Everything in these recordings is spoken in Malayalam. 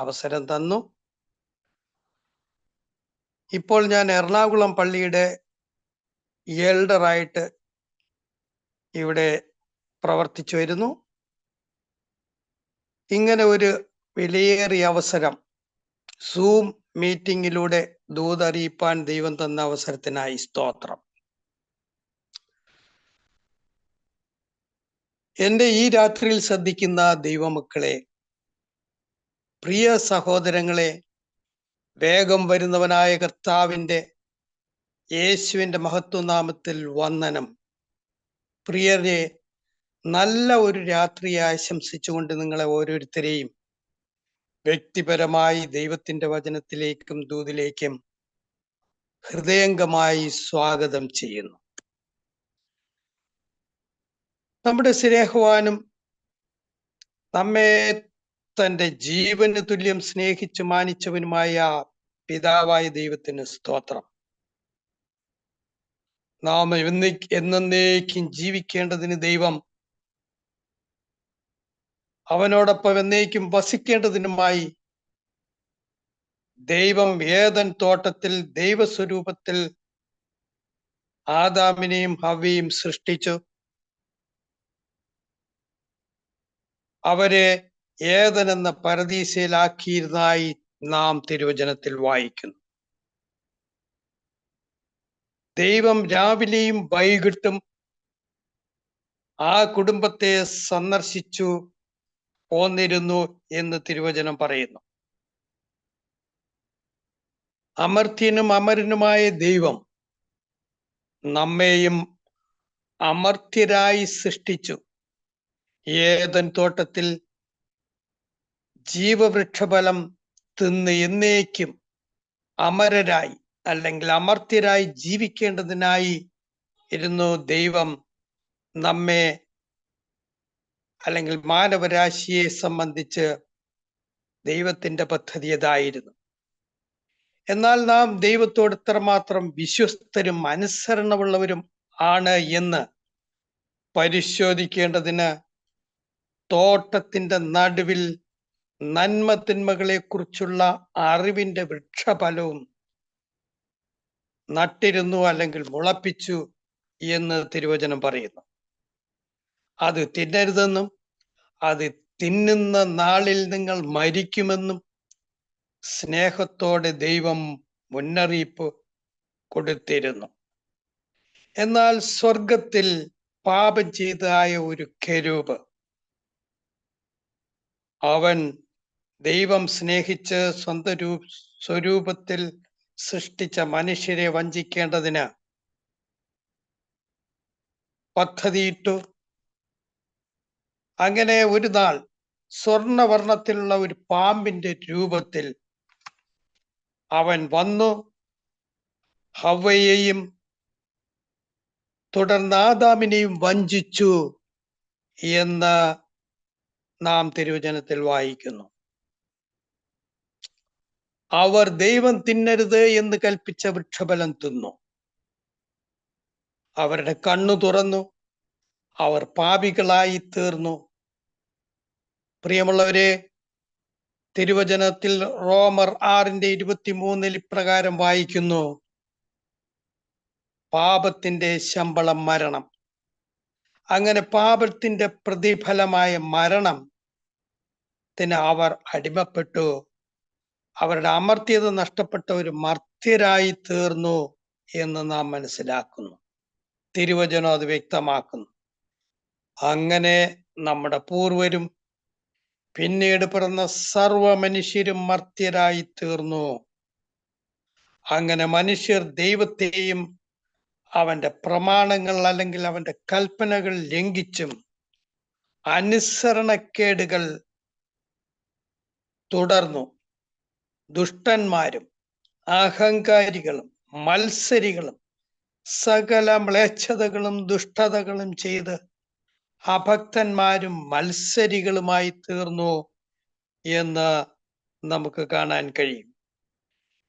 അവസരം തന്നു. ഇപ്പോൾ ഞാൻ എറണാകുളം പള്ളിയുടെ എൽഡറായിട്ട് ഇവിടെ പ്രവർത്തിച്ചു വരുന്നു. ഇങ്ങനെ ഒരു വിലയേറിയ അവസരം സൂം മീറ്റിംഗിലൂടെ ദൂതറിയിപ്പാൻ ദൈവം തന്ന അവസരത്തിനായി സ്തോത്രം. എന്റെ ഈ രാത്രിയിൽ ശ്രദ്ധിക്കുന്ന ദൈവമക്കളെ പ്രിയ സഹോദരങ്ങളെ വേഗം വരുന്നവനായ കർത്താവിന്റെ യേശുവിന്റെ മഹത്വനാമത്തിൽ വന്ദനം. പ്രിയരെ നല്ല ഒരു രാത്രി ആശംസിച്ചുകൊണ്ട് നിങ്ങളെ ഓരോരുത്തരെയും വ്യക്തിപരമായി ദൈവത്തിന്റെ വചനത്തിലേക്കും ദൂതിലേക്കും ഹൃദയംഗമായി സ്വാഗതം ചെയ്യുന്നു. നമ്മുടെ സ്നേഹവാനും നമ്മെ തന്റെ ജീവന് തുല്യം സ്നേഹിച്ച് മാനിച്ചവനുമായ പിതാവായ ദൈവത്തിന് സ്തോത്രം. നാം എന്നേ എന്നേക്കും ജീവിക്കേണ്ടതിന് ദൈവം അവനോടൊപ്പം എന്നേക്കും വസിക്കേണ്ടതിനുമായി ദൈവം ഏതൻ തോട്ടത്തിൽ ദൈവസ്വരൂപത്തിൽ ആദാമിനെയും ഹവ്യയും സൃഷ്ടിച്ചു. അവരെ ഏതൻ എന്ന പരദീസയിലാക്കിയിരുന്നതായി നാം തിരുവചനത്തിൽ വായിക്കുന്നു. ദൈവം രാവിലെയും വൈകിട്ടും ആ കുടുംബത്തെ സന്ദർശിച്ചു പോന്നിരുന്നു എന്ന് തിരുവചനം പറയുന്നു. അമർത്യനും അമരനുമായ ദൈവം നമ്മെയും അമർത്യരായി സൃഷ്ടിച്ചു. ഏതൻ തോട്ടത്തിൽ ജീവവൃക്ഷഫലം തിന്ന് എന്നേക്കും അമരരായി അല്ലെങ്കിൽ അമർത്യരായി ജീവിക്കേണ്ടതിനായി ഇരുന്നു ദൈവം നമ്മെ അല്ലെങ്കിൽ മാനവരാശിയെ സംബന്ധിച്ച് ദൈവത്തിന്റെ പദ്ധതി അതായിരുന്നു എന്നാൽ നാം ദൈവത്തോട് എത്രമാത്രം വിശ്വസ്തരും അനുസരണമുള്ളവരും ആണ് എന്ന് പരിശോധിക്കേണ്ടതിന് തോട്ടത്തിന്റെ നടുവിൽ നന്മ തിന്മകളെ കുറിച്ചുള്ള അറിവിന്റെ വൃക്ഷഫലവും നട്ടിരുന്നു അല്ലെങ്കിൽ മുളപ്പിച്ചു എന്ന് തിരുവചനം പറയുന്നു. അത് തിന്നരുതെന്നും അത് തിന്നുന്ന നാളിൽ നിങ്ങൾ മരിക്കുമെന്നും സ്നേഹത്തോടെ ദൈവം മുന്നറിയിപ്പ് കൊടുത്തിരുന്നു. എന്നാൽ സ്വർഗത്തിൽ പാപം ചെയ്തതായ ഒരു കെരൂപ് അവൻ ദൈവം സ്നേഹിച്ച് സ്വന്തം രൂ സ്വരൂപത്തിൽ സൃഷ്ടിച്ച മനുഷ്യരെ വഞ്ചിക്കേണ്ടതിന് പദ്ധതിയിട്ടു. അങ്ങനെ ഒരു നാൾ സ്വർണവർണത്തിലുള്ള ഒരു പാമ്പിന്റെ രൂപത്തിൽ അവൻ വന്നു. ഹവയെയും തുടർന്ന് ആദാമിനെയും വഞ്ചിച്ചു എന്ന് നാം തിരുവചനത്തിൽ വായിക്കുന്നു. അവർ ദൈവം തിന്നരുത് എന്ന് കൽപ്പിച്ച വൃക്ഷഫലം തിന്നു. അവരുടെ കണ്ണു തുറന്നു. അവർ പാപികളായി തീർന്നു. പ്രിയമുള്ളവരെ തിരുവചനത്തിൽ റോമർ ആറിന്റെ ഇരുപത്തിമൂന്നിൽ ഇപ്രകാരം വായിക്കുന്നു. പാപത്തിന്റെ ശമ്പളം മരണം. അങ്ങനെ പാപത്തിന്റെ പ്രതിഫലമായ മരണം ത്തിന് അവർ അടിമപ്പെട്ടു. അവരുടെ അമർത്തിയത് നഷ്ടപ്പെട്ട ഒരു മർത്യരായി തീർന്നു എന്ന് നാം മനസ്സിലാക്കുന്നു. തിരുവചനം അത് വ്യക്തമാക്കുന്നു. അങ്ങനെ നമ്മുടെ പൂർവരും പിന്നീട് പിറന്ന സർവ മനുഷ്യരും മർത്യരായി തീർന്നു. അങ്ങനെ മനുഷ്യർ ദൈവത്തെയും അവന്റെ പ്രമാണങ്ങൾ അല്ലെങ്കിൽ അവന്റെ കൽപ്പനകൾ ലംഘിച്ചും അനുസരണക്കേടുകൾ തുടർന്നു. ദുഷ്ടന്മാരും അഹങ്കാരികളും മത്സരികളും സകല മ്ലേച്ഛതകളും ദുഷ്ടതകളും ചെയ്ത് അഭക്തന്മാരും മത്സരികളുമായി തീർന്നു എന്ന് നമുക്ക് കാണാൻ കഴിയും.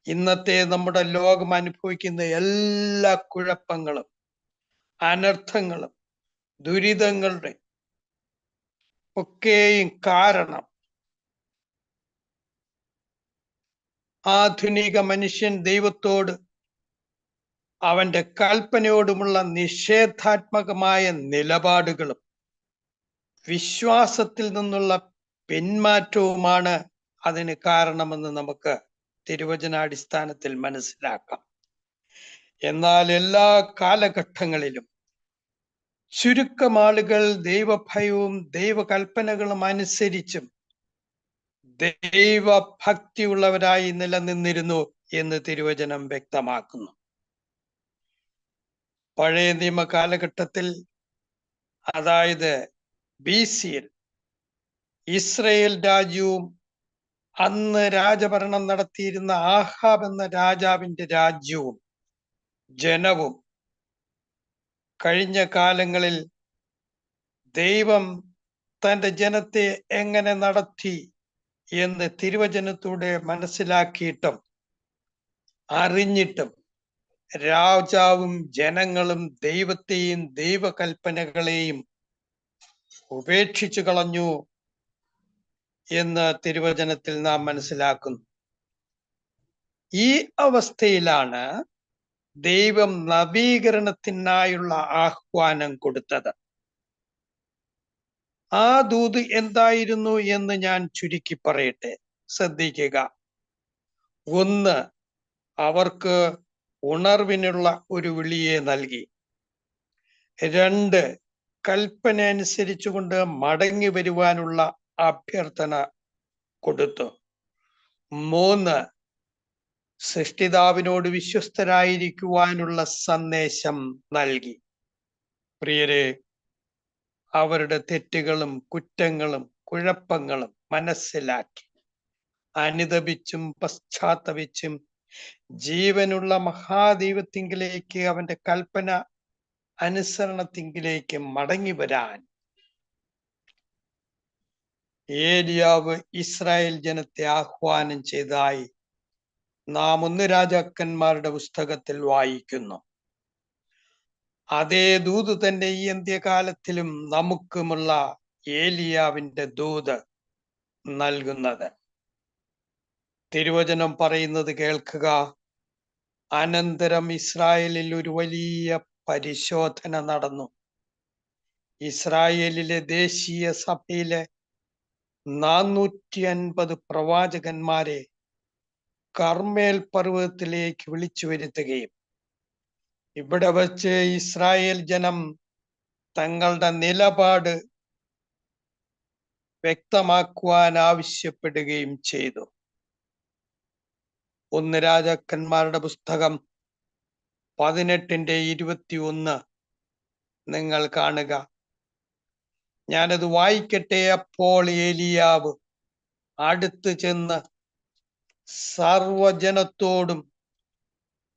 ഇന്നത്തെ നമ്മുടെ ലോകം അനുഭവിക്കുന്ന എല്ലാ കുഴപ്പങ്ങളും അനർത്ഥങ്ങളും ദുരിതങ്ങളുടെ ഒക്കെയും കാരണം ആധുനിക മനുഷ്യൻ ദൈവത്തോട് അവന്റെ കൽപ്പനയോടുമുള്ള നിഷേധാത്മകമായ നിലപാടുകളും വിശ്വാസത്തിൽ നിന്നുള്ള പിന്മാറ്റവുമാണ് അതിന് കാരണമെന്ന് നമുക്ക് തിരുവചനാടിസ്ഥാനത്തിൽ മനസ്സിലാക്കാം. എന്നാൽ എല്ലാ കാലഘട്ടങ്ങളിലും ചുരുക്കമാളുകൾ ദൈവഭയവും ദൈവകൽപ്പനകളും അനുസരിച്ചും ദൈവഭക്തിയുള്ളവരായി നിലനിന്നിരുന്നു എന്ന് തിരുവചനം വ്യക്തമാക്കുന്നു. പഴയ നിയമ കാലഘട്ടത്തിൽ അതായത് ബി സിയിൽ ഇസ്രയേൽ രാജ്യവും അന്ന് രാജഭരണം നടത്തിയിരുന്ന ആഹാബ് എന്ന രാജാവിന്റെ രാജ്യവും ജനവും കഴിഞ്ഞ കാലങ്ങളിൽ ദൈവം തന്റെ ജനത്തെ എങ്ങനെ നടത്തി എന്ന് തിരുവചനത്തൂടെ മനസ്സിലാക്കിയിട്ടും അറിഞ്ഞിട്ടും രാജാവും ജനങ്ങളും ദൈവത്തെയും ദൈവകൽപ്പനകളെയും ഉപേക്ഷിച്ചു കളഞ്ഞു എന്ന് തിരുവചനത്തിൽ നാം മനസ്സിലാക്കുന്നു. ഈ അവസ്ഥയിലാണ് ദൈവം നവീകരണത്തിനായുള്ള ആഹ്വാനം കൊടുത്തത്. ആ ദൂത് എന്തായിരുന്നു എന്ന് ഞാൻ ചുരുക്കി പറയട്ടെ. ശ്രദ്ധിക്കുക. ഒന്ന് അവർക്ക് ഉണർവിനുള്ള ഒരു വിളിയെ നൽകി. രണ്ട് കൽപ്പന അനുസരിച്ചുകൊണ്ട് മടങ്ങി വരുവാനുള്ള അഭ്യർത്ഥന കൊടുത്തു. മൂന്ന് സൃഷ്ടിതാവിനോട് വിശ്വസ്തരായിരിക്കുവാനുള്ള സന്ദേശം നൽകി. പ്രിയരെ അവരുടെ തെറ്റുകളും കുറ്റങ്ങളും കുഴപ്പങ്ങളും മനസ്സിലാക്കി. അനുദപിച്ചും പശ്ചാത്തപിച്ചും ജീവനുള്ള മഹാദൈവത്തിങ്കിലേക്ക് അവന്റെ കൽപ്പന അനുസരണത്തിങ്കിലേക്ക് മടങ്ങി വരാൻ. ഏലിയാവ് ഇസ്രായേൽ ജനത്തെ ആഹ്വാനം ചെയ്തതായി നാം ഒന്ന് രാജാക്കന്മാരുടെ പുസ്തകത്തിൽ വായിക്കുന്നു. അതേ ദൂത് തന്നെ ഈ അന്ത്യകാലത്തിലും നമുക്കുമുള്ള ഏലിയാവിന്റെ ദൂത് നൽകുന്നത്. തിരുവചനം പറയുന്നത് കേൾക്കുക അനന്തരം ഇസ്രായേലിൽ ഒരു വലിയ പരിശോധന നടന്നു. ഇസ്രായേലിലെ ദേശീയ സഭയിലെ നാനൂറ്റി അൻപത് പ്രവാചകന്മാരെ കർമേൽ പർവതത്തിലേക്ക് വിളിച്ചു വരുത്തുകയും ഇവിടെ വച്ച് ഇസ്രായേൽ ജനം തങ്ങളുടെ നിലപാട് വ്യക്തമാക്കുവാൻ ആവശ്യപ്പെടുകയും ചെയ്തു. ഒന്ന് രാജാക്കന്മാരുടെ പുസ്തകം പതിനെട്ടിന്റെ ഇരുപത്തി ഒന്ന് നിങ്ങൾ കാണുക. ഞാനത് വായിക്കട്ടെ അപ്പോൾ ഏലിയാവ് അടുത്ത് ചെന്ന് സർവജനത്തോടും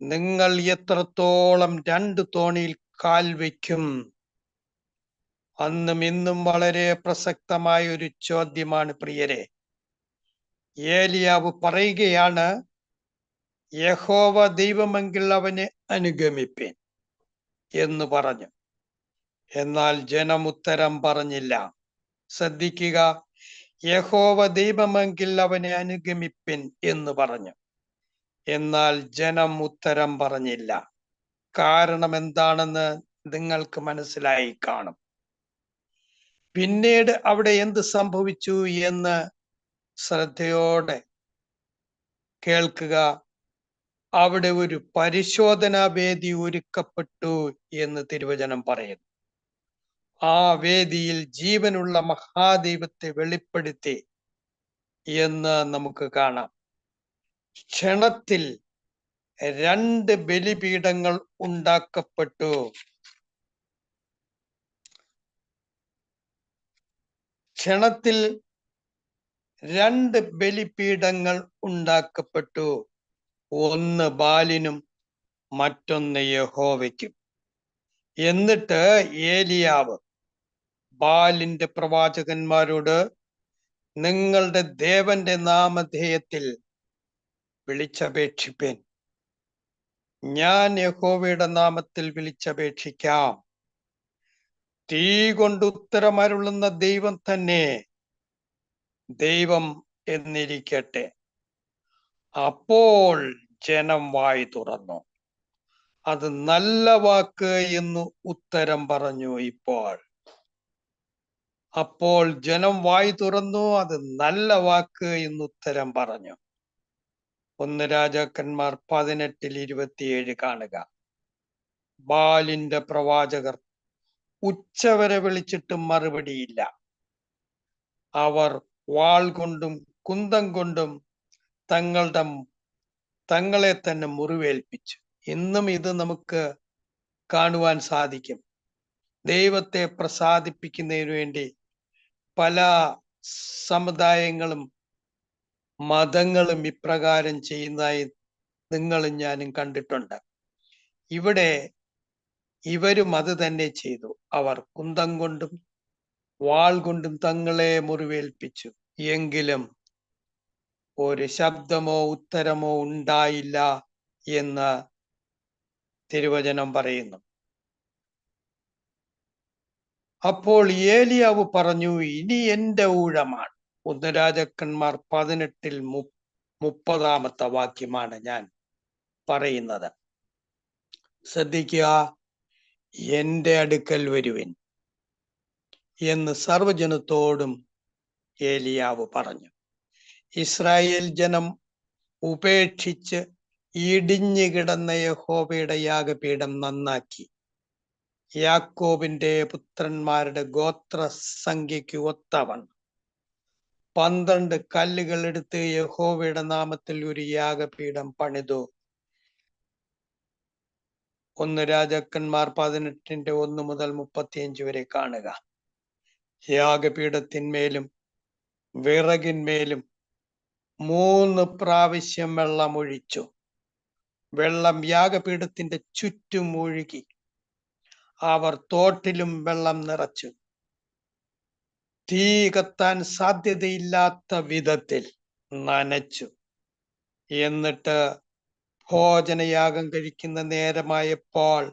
നിങ്ങൾ എത്രത്തോളം രണ്ട് തോണിയിൽ കാൽ വയ്ക്കും? അന്നും ഇന്നും വളരെ പ്രസക്തമായ ഒരു ചോദ്യമാണ് പ്രിയരെ. ഏലിയാവ് പറയുകയാണ് യഹോവ ദൈവമെങ്കിൽ അവനെ അനുഗമിപ്പേൻ എന്ന് പറഞ്ഞു. എന്നാൽ ജനം ഉത്തരം പറഞ്ഞില്ല. ശ്രദ്ധിക്കുക യഹോവ ദൈവമെങ്കിൽ അവനെ അനുഗമിപ്പിൻ എന്ന് പറഞ്ഞു. എന്നാൽ ജനം ഉത്തരം പറഞ്ഞില്ല. കാരണം എന്താണെന്ന് നിങ്ങൾക്ക് മനസ്സിലായി കാണും. പിന്നീട് അവിടെ എന്ത് സംഭവിച്ചു എന്ന് ശ്രദ്ധയോടെ കേൾക്കുക. അവിടെ ഒരു പരിശോധനാ വേദി ഒരുക്കപ്പെട്ടു എന്ന് തിരുവചനം പറയുന്നു. ആ വേദിയിൽ ജീവനുള്ള മഹാദൈവത്തെ വെളിപ്പെടുത്തി എന്ന് നമുക്ക് കാണാം. ക്ഷണത്തിൽ രണ്ട് ബലിപീഠങ്ങൾ ഉണ്ടാക്കപ്പെട്ടു. ക്ഷണത്തിൽ രണ്ട് ബലിപീഠങ്ങൾ ഉണ്ടാക്കപ്പെട്ടു. ഒന്ന് ബാലിനും മറ്റൊന്ന് യഹോവയ്ക്കും. എന്നിട്ട് ഏലിയാവ് ബാലിന്റെ പ്രവാചകന്മാരോട് നിങ്ങളുടെ ദേവന്റെ നാമധേയത്തിൽ വിളിച്ചപേക്ഷിപ്പേൻ. ഞാൻ യഹോവയുടെ നാമത്തിൽ വിളിച്ചപേക്ഷിക്കാം. തീ കൊണ്ട് ഉത്തരമരുളുന്ന ദൈവം തന്നെ ദൈവം എന്നിരിക്കട്ടെ. അപ്പോൾ ജനം വായി തുറന്നു. അത് നല്ല വാക്ക് എന്ന് ഉത്തരം പറഞ്ഞു ഇപ്പോൾ. അപ്പോൾ ജനം വായി തുറന്നു. അത് നല്ല വാക്ക് എന്ന് ഉത്തരം പറഞ്ഞു. ഒന്ന് രാജാക്കന്മാർ പതിനെട്ടിൽ ഇരുപത്തിയേഴ് കാണുക. ബാലിന്റെ പ്രവാചകർ ഉച്ചവരെ വിളിച്ചിട്ടും മറുപടിയില്ല. അവർ വാൾ കൊണ്ടും കുന്തം കൊണ്ടും തങ്ങളുടെ തങ്ങളെ തന്നെ മുറിവേൽപ്പിച്ചു. ഇന്നും ഇത് നമുക്ക് കാണുവാൻ സാധിക്കും. ദൈവത്തെ പ്രസാദിപ്പിക്കുന്നതിന് വേണ്ടി പല സമുദായങ്ങളും മതങ്ങളും ഇപ്രകാരം ചെയ്യുന്നതായി നിങ്ങളും ഞാനും കണ്ടിട്ടുണ്ട്. ഇവിടെ ഇവരും അത് തന്നെ ചെയ്തു. അവർ കുന്തം കൊണ്ടും വാൾ കൊണ്ടും തങ്ങളെ മുറിവേൽപ്പിച്ചു. എങ്കിലും ഒരു ശബ്ദമോ ഉത്തരമോ ഉണ്ടായില്ല എന്ന് തിരുവചനം പറയുന്നു. അപ്പോൾ ഏലിയാവ് പറഞ്ഞു ഇനി എന്റെ ഊഴമാണ്. ഒന്ന് രാജാക്കന്മാർ പതിനെട്ടിൽ മു മുപ്പതാമത്തെ വാക്യമാണ് ഞാൻ പറയുന്നത്. ശ്രദ്ധിക്കുക എന്റെ അടുക്കൽ വരുവിൻ എന്ന് സർവജനത്തോടും ഏലിയാവ് പറഞ്ഞു. ഇസ്രായേൽ ജനം ഉപേക്ഷിച്ച് ഇടിഞ്ഞു കിടന്ന യഹോവയുടെ യാഗപീഠം നന്നാക്കി. യാക്കോബിന്റെ പുത്രന്മാരുടെ ഗോത്ര സംഖ്യയ്ക്ക് ഒത്തവണ്ണം. പന്ത്രണ്ട് കല്ലുകൾ എടുത്ത് യഹോവയുടെ നാമത്തിൽ ഒരു യാഗപീഠം പണിതു. ഒന്ന് രാജാക്കന്മാർ പതിനെട്ടിന്റെ ഒന്ന് മുതൽ മുപ്പത്തിയഞ്ച് വരെ കാണുക. യാഗപീഠത്തിന്മേലും വിറകിന്മേലും മൂന്ന് പ്രാവശ്യം വെള്ളം ഒഴിച്ചു. വെള്ളം യാഗപീഠത്തിന്റെ ചുറ്റും ഒഴുകി അവർ തോട്ടിലും വെള്ളം നിറച്ചു. തീ കത്താൻ സാധ്യതയില്ലാത്ത വിധത്തിൽ നനച്ചു. എന്നിട്ട് ഭോജനയാഗം കഴിക്കുന്ന നേരമായപ്പോൾ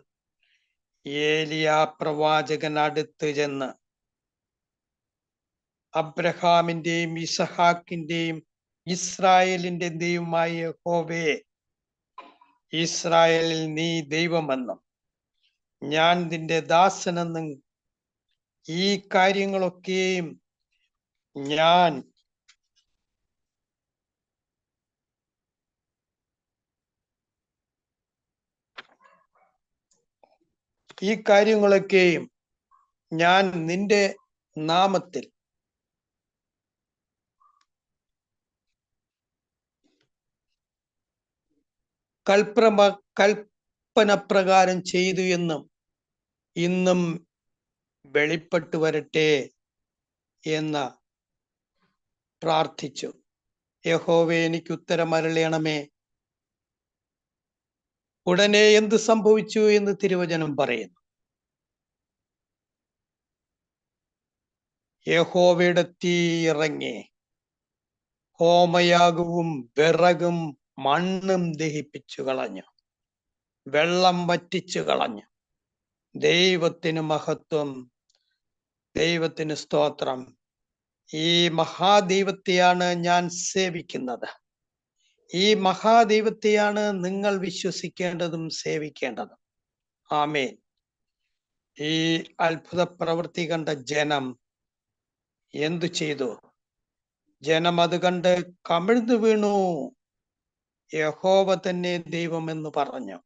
ഏലിയ പ്രവാചകൻ അടുത്ത് ചെന്ന് അബ്രഹാമിന്റെയും ഇസഹാക്കിന്റെയും ഇസ്രായേലിന്റെ ദൈവമായ ഹോവേ ഇസ്രായേലിൽ നീ ദൈവമെന്നും ഞാൻ നിന്റെ ദാസനെന്നും ഈ കാര്യങ്ങളൊക്കെയും ഞാൻ ഈ കാര്യങ്ങളൊക്കെയും ഞാൻ നിന്റെ നാമത്തിൽ കൽപ്രമ കൽപ്പന പ്രകാരം ചെയ്തു എന്നും ഇന്നും വെളിപ്പെട്ടു വരട്ടെ എന്ന് പ്രാർത്ഥിച്ചു. യഹോവെ എനിക്ക് ഉത്തരം അരളയണമേ ഉടനെ എന്ത് സംഭവിച്ചു എന്ന് തിരുവചനം പറയുന്നു. യഹോവയുടെ തീ ഇറങ്ങി. ഹോമയാകവും വിറകും മണ്ണും ദഹിപ്പിച്ചു കളഞ്ഞു. വെള്ളം വറ്റിച്ചു കളഞ്ഞു. ദൈവത്തിന് മഹത്വം ദൈവത്തിന് സ്തോത്രം. ഈ മഹാദൈവത്തെയാണ് ഞാൻ സേവിക്കുന്നത്. ഈ മഹാദൈവത്തെയാണ് നിങ്ങൾ വിശ്വസിക്കേണ്ടതും സേവിക്കേണ്ടതും. ആമേൻ. ഈ അത്ഭുത പ്രവൃത്തി കണ്ട ജനം എന്തു ചെയ്തു? ജനം അത് കണ്ട് കമിഴ്ന്നു വീണു. യഹോവ തന്നെ ദൈവമെന്ന് പറഞ്ഞു.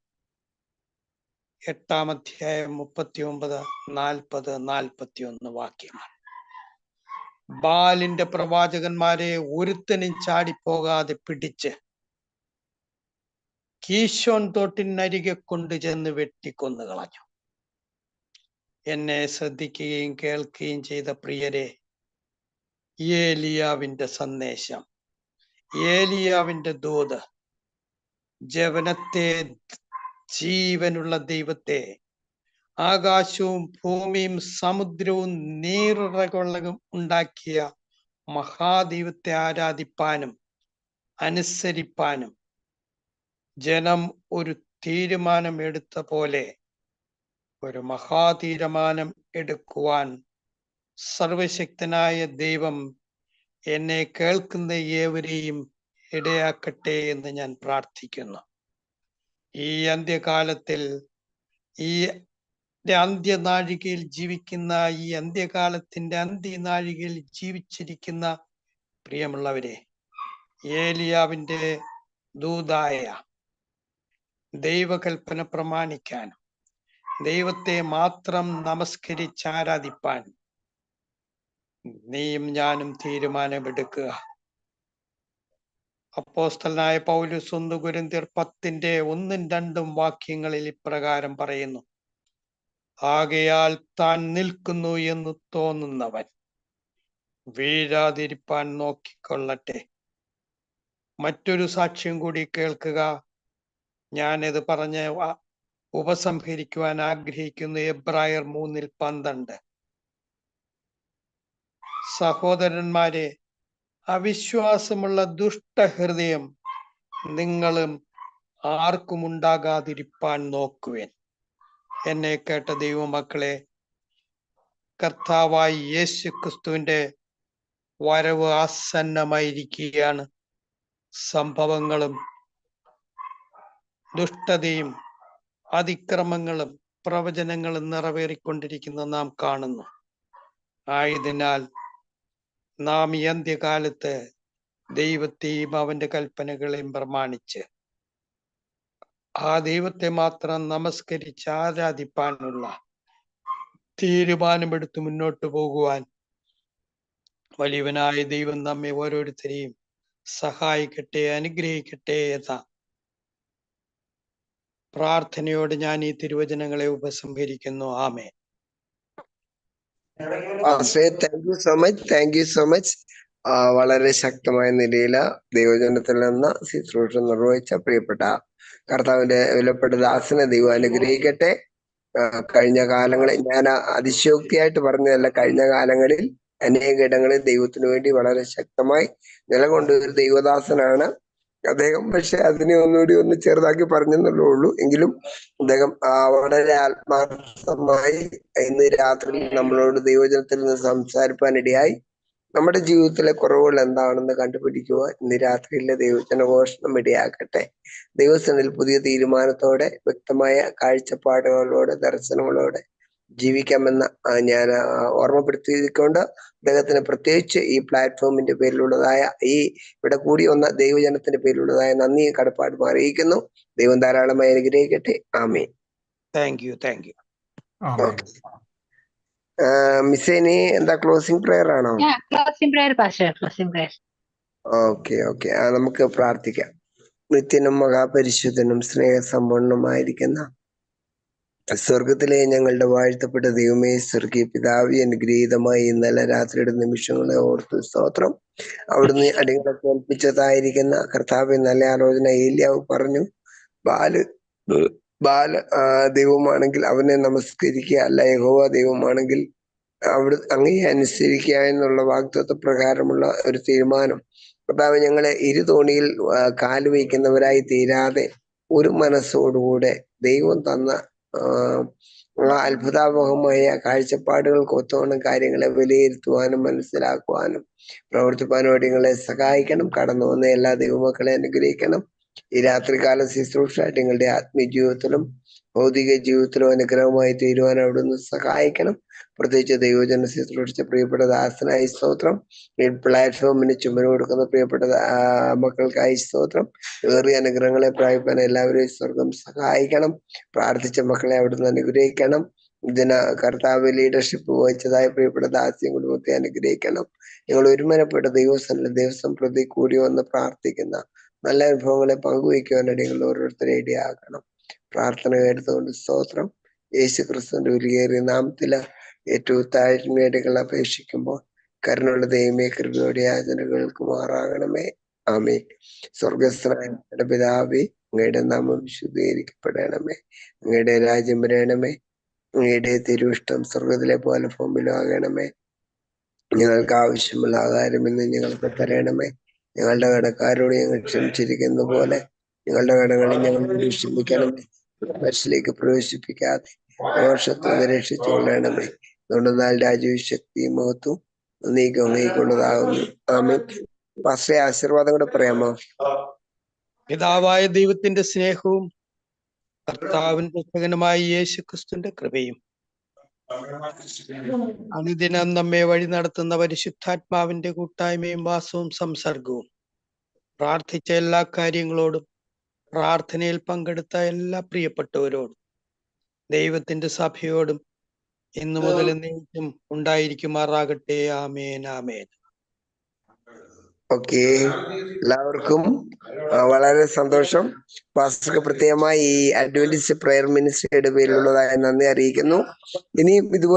എട്ടാം അധ്യായം മുപ്പത്തി ഒമ്പത് നാൽപ്പത് നാൽപ്പത്തി ഒന്ന് വാക്യങ്ങൾ. ബാലിന്റെ പ്രവാചകന്മാരെ ഒരുത്തനും ചാടിപ്പോകാതെ പിടിച്ച് കീശോൻ തോട്ടിനരികെ കൊണ്ടു ചെന്ന് വെട്ടിക്കൊന്നു കളഞ്ഞു. എന്നെ ശ്രദ്ധിക്കുകയും കേൾക്കുകയും ചെയ്ത പ്രിയരെ ഏലിയാവിന്റെ സന്ദേശം ഏലിയാവിന്റെ ദൂത് ജവനത്തെ ജീവനുള്ള ദൈവത്തെ. ആകാശവും ഭൂമിയും സമുദ്രവും നീറുറകളും ഉണ്ടാക്കിയ മഹാദൈവത്തെ ആരാധിപ്പാനും അനുസരിപ്പാനും. ജനം ഒരു തീരുമാനം എടുത്ത പോലെ ഒരു മഹാതീരുമാനം എടുക്കുവാൻ സർവശക്തനായ ദൈവം എന്നെ കേൾക്കുന്ന ഏവരെയും ഇടയാക്കട്ടെ എന്ന് ഞാൻ പ്രാർത്ഥിക്കുന്നു. ഈ അന്ത്യകാലത്തിൽ ഈ അന്ത്യനാഴികയിൽ ജീവിക്കുന്ന ഈ അന്ത്യകാലത്തിന്റെ അന്ത്യനാഴികയിൽ ജീവിച്ചിരിക്കുന്ന പ്രിയമുള്ളവരെ ഏലിയാവിന്റെ ദൂതായ ദൈവകൽപ്പന പ്രമാണിക്കാൻ ദൈവത്തെ മാത്രം നമസ്കരിച്ച് ആരാധിപ്പാൻ നീയും ഞാനും തീരുമാനമെടുക്കുക. അപ്പോസ്തലനായ പൗലുസ് ഒന്ന് കുരിന്തിയർ പത്തിന്റെ ഒന്നും രണ്ടും വാക്യങ്ങളിൽ ഇപ്രകാരം പറയുന്നു. ആകയാൽ താൻ നിൽക്കുന്നു എന്ന് തോന്നുന്നവൻ വീഴാതിരിപ്പാൻ നോക്കിക്കൊള്ളട്ടെ. മറ്റൊരു സാക്ഷ്യം കൂടി കേൾക്കുക. ഞാനിത് പറഞ്ഞ ഉപസംഹരിക്കുവാൻ ആഗ്രഹിക്കുന്നു എബ്രായർ മൂന്നിൽ പന്ത്രണ്ട്. സഹോദരന്മാരെ അവിശ്വാസമുള്ള ദുഷ്ടഹൃദയം നിങ്ങളും ആർക്കും ഉണ്ടാകാതിരിപ്പാൻ നോക്കുവേൻ. എന്നെ കേട്ട ദൈവമക്കളെ കർത്താവായി യേശു ക്രിസ്തുവിന്റെ വരവ് ആസന്നമായിരിക്കുകയാണ്. സംഭവങ്ങളും ദുഷ്ടതയും അതിക്രമങ്ങളും പ്രവചനങ്ങളും നിറവേറിക്കൊണ്ടിരിക്കുന്ന നാം കാണുന്നു. ആയതിനാൽ നാം ഈ അന്ത്യകാലത്ത് ദൈവത്തെയും അവന്റെ കൽപ്പനകളെയും പ്രമാണിച്ച് ആ ദൈവത്തെ മാത്രം നമസ്കരിച്ച് ആരാധിപ്പാനുള്ള തീരുമാനമെടുത്ത് മുന്നോട്ട് പോകുവാൻ വലിയവനായ ദൈവം നമ്മെ ഓരോരുത്തരെയും സഹായിക്കട്ടെ അനുഗ്രഹിക്കട്ടെ എന്ന പ്രാർത്ഥനയോട് ഞാൻ ഈ തിരുവചനങ്ങളെ ഉപസംഹരിക്കുന്നു. ആമേ thank you so much thank you so much വളരെ ശക്തമായ നിലയിൽ ദൈവജനത്തിൽ നിന്ന് ശുശ്രൂഷ നിർവഹിച്ച പ്രിയപ്പെട്ട കർത്താവിന്റെ വിലപ്പെട്ട ദാസനെ ദൈവം അനുഗ്രഹിക്കട്ടെ. കഴിഞ്ഞ കാലങ്ങളിൽ ഞാൻ അതിശയോക്തിയായിട്ട് പറഞ്ഞതല്ല കഴിഞ്ഞ കാലങ്ങളിൽ അനേക ഇടങ്ങളിൽ ദൈവത്തിനു വേണ്ടി വളരെ ശക്തമായി നിലകൊണ്ട ഒരു ദൈവദാസനാണ്. അദ്ദേഹം പക്ഷെ അതിനെ ഒന്നുകൂടി ഒന്ന് ചെറുതാക്കി പറഞ്ഞെന്നുള്ളേ ഉള്ളൂ. എങ്കിലും അദ്ദേഹം വളരെ ആത്മാർത്ഥമായി ഇന്ന് രാത്രി നമ്മളോട് ദൈവജനത്തിൽ നിന്ന് സംസാരിപ്പാനിടയായി നമ്മുടെ ജീവിതത്തിലെ കുറവുകൾ എന്താണെന്ന് കണ്ടുപിടിക്കുക ഇന്ന് രാത്രിയിലെ ദൈവജനഘോഷണം ഇടയാക്കട്ടെ ദൈവസനിൽ പുതിയ തീരുമാനത്തോടെ വ്യക്തമായ കാഴ്ചപ്പാടുകളോടെ ദർശനങ്ങളോടെ ജീവിക്കാമെന്ന് ഞാൻ ഓർമ്മപ്പെടുത്തിക്കൊണ്ട് അദ്ദേഹത്തിന് പ്രത്യേകിച്ച് ഈ പ്ലാറ്റ്ഫോമിന്റെ പേരിലുള്ളതായ ഈ ഇവിടെ കൂടി വന്ന ദൈവജനത്തിന്റെ പേരിലുള്ളതായ നന്ദിയും കടപ്പാടും അറിയിക്കുന്നു ദൈവം ധാരാളമായി അനുഗ്രഹിക്കട്ടെ. ആമേ താങ്ക് യു താങ്ക് യു ആമേൻ. മിസ്സേനി എന്താ ക്ലോസിംഗ് പ്രെയർ ആണോ? prayer, Pastor. Closing prayer. Okay okay നമുക്ക് പ്രാർത്ഥിക്കാം. നിത്യനും മഹാപരിശുദ്ധനും സ്നേഹസമ്പൂർണമായിരിക്കുന്ന സ്വർഗത്തിലെ ഞങ്ങളുടെ വാഴ്ത്തപ്പെട്ട ദൈവമേ സ്വർഗീയ പിതാവി അനുഗ്രഹീതമായി ഇന്നലെ രാത്രിയുടെ നിമിഷങ്ങളെ ഓർത്ത് സ്തോത്രം. അവിടുന്ന് അടിങ്ങളെ കേൾപ്പിച്ചതായിരിക്കുന്ന കർത്താവ് നല്ല ആലോചന ഏലിയാവ് പറഞ്ഞു ബാൽ ബാല ദൈവമാണെങ്കിൽ അവനെ നമസ്കരിക്കുക അല്ല യഹോവ ദൈവമാണെങ്കിൽ അവിടെ അങ്ങേ അനുസരിക്കുക എന്നുള്ള വാഗ്ദത്വ പ്രകാരമുള്ള ഒരു തീരുമാനം. കർത്താവ് ഞങ്ങളെ ഇരുതോണിയിൽ കാലുവയ്ക്കുന്നവരായി തീരാതെ ഒരു മനസ്സോടുകൂടെ ദൈവം തന്ന അത്ഭുതാവഹമായ കാഴ്ചപ്പാടുകൾക്ക് ഒത്തവണ്ണം കാര്യങ്ങളെ വിലയിരുത്തുവാനും മനസ്സിലാക്കുവാനും പ്രവർത്തിപ്പാനും ഞങ്ങളെ സഹായിക്കണം. കടന്നു വന്ന എല്ലാ ദൈവമക്കളെ അനുഗ്രഹിക്കണം. ഈ രാത്രികാല ശുശ്രൂഷ നിങ്ങളുടെ ആത്മീയ ജീവിതത്തിലും ഭൗതിക ജീവിതത്തിലും അനുഗ്രഹമായി തീരുവാൻ അവിടുന്ന് സഹായിക്കണം. പ്രത്യേകിച്ച് ദൈവജന ശുശ്രൂഷിച്ച പ്രിയപ്പെട്ട ദാസനായി സ്തോത്രം ഈ പ്ലാറ്റ്ഫോമിന് ചുമരം കൊടുക്കുന്ന പ്രിയപ്പെട്ട മക്കൾക്കായി സ്തോത്രം ഏറിയ അനുഗ്രഹങ്ങളെ പ്രാപിപ്പാൻ എല്ലാവരെയും സ്വർഗം സഹായിക്കണം. പ്രാർത്ഥിച്ച മക്കളെ അവിടുന്ന് അനുഗ്രഹിക്കണം. ഇതിന് കർത്താവ് ലീഡർഷിപ്പ് വഹിച്ചതായ പ്രിയപ്പെട്ട ദാസ്യം കുടുംബത്തെ അനുഗ്രഹിക്കണം. ഞങ്ങൾ ഒരുമനപ്പെട്ട ദിവസം ദിവസം പ്രതി കൂടി വന്ന് പ്രാർത്ഥിക്കുന്ന നല്ല അനുഭവങ്ങളെ പങ്കുവയ്ക്കുവാനായിട്ട് നിങ്ങൾ ഓരോരുത്തരെ ഇടയാക്കണം. പ്രാർത്ഥന കേട്ടതുകൊണ്ട് സ്തോത്രം. യേശു ക്രിസ്തുവിന്റെ വിലയേറിയ നാമത്തിൽ ഏറ്റവും താഴ്മയടികൾ അപേക്ഷിക്കുമ്പോൾ കരുണുള്ള ദൈവമേ കൃപയോടെ യാചനകൾക്ക് മാറാകണമേ. ആമേ സ്വർഗസ്ഥനായ പിതാവി അങ്ങയുടെ നാമം വിശുദ്ധീകരിക്കപ്പെടണമേ. അങ്ങയുടെ രാജ്യം വരണമേ. അങ്ങയുടെ തിരുവിഷ്ടം സ്വർഗത്തിലെ പോലെ ഭൂമിയിലും ആകണമേ. ഞങ്ങൾക്ക് ആവശ്യമുള്ള ആധാരം ഇന്ന് ഞങ്ങൾക്ക് തരണമേ. ഞങ്ങളുടെ കടക്കാരോട് ഞങ്ങൾ ക്ഷമിച്ചിരിക്കുന്ന പോലെ ഞങ്ങളുടെ കടകളിൽ ഞങ്ങൾ ക്ഷമിക്കണമേ ബസ്സിലേക്ക് പ്രവേശിപ്പിക്കാതെ ദോഷത്വം രക്ഷിച്ചു കൊള്ളണമേ. അതുകൊണ്ട് രാജ്യവും ശക്തിയും മഹത്വം നീക്കം നീക്കൊണ്ടതാകുന്നു ആമേ പാസ്റ്ററെ ആശീർവാദം കൂടെ പറയാമോ? പിതാവായ ദൈവത്തിന്റെ സ്നേഹവും കർത്താവിന്റെ രക്ഷകനുമായ യേശു ക്രിസ്തുവിന്റെ കൃപയും അനുദിനം നമ്മെ വഴി നടത്തുന്ന പരിശുദ്ധാത്മാവിന്റെ കൂട്ടായ്മയും വാസവും സംസർഗവും. പ്രാർത്ഥിച്ച എല്ലാ കാര്യങ്ങളോടും പ്രാർത്ഥനയിൽ പങ്കെടുത്ത എല്ലാ പ്രിയപ്പെട്ടവരോടും ദൈവത്തിന്റെ സഭയോടും ഇന്നു മുതൽ എന്നേക്കും ഉണ്ടായിരിക്കുമാറാകട്ടെ. ആമേൻ ആമേൻ. ഓക്കെ. എല്ലാവർക്കും വളരെ സന്തോഷം. പാസ്റ്റർക്ക് പ്രത്യേകമായി ഈ അഡ്വന്റിസ്റ്റ് പ്രയർ മിനിസ്ട്രിയുടെ പേരിലുള്ളതായി നന്ദി അറിയിക്കുന്നു. ഇനിയും ഇതുപോലെ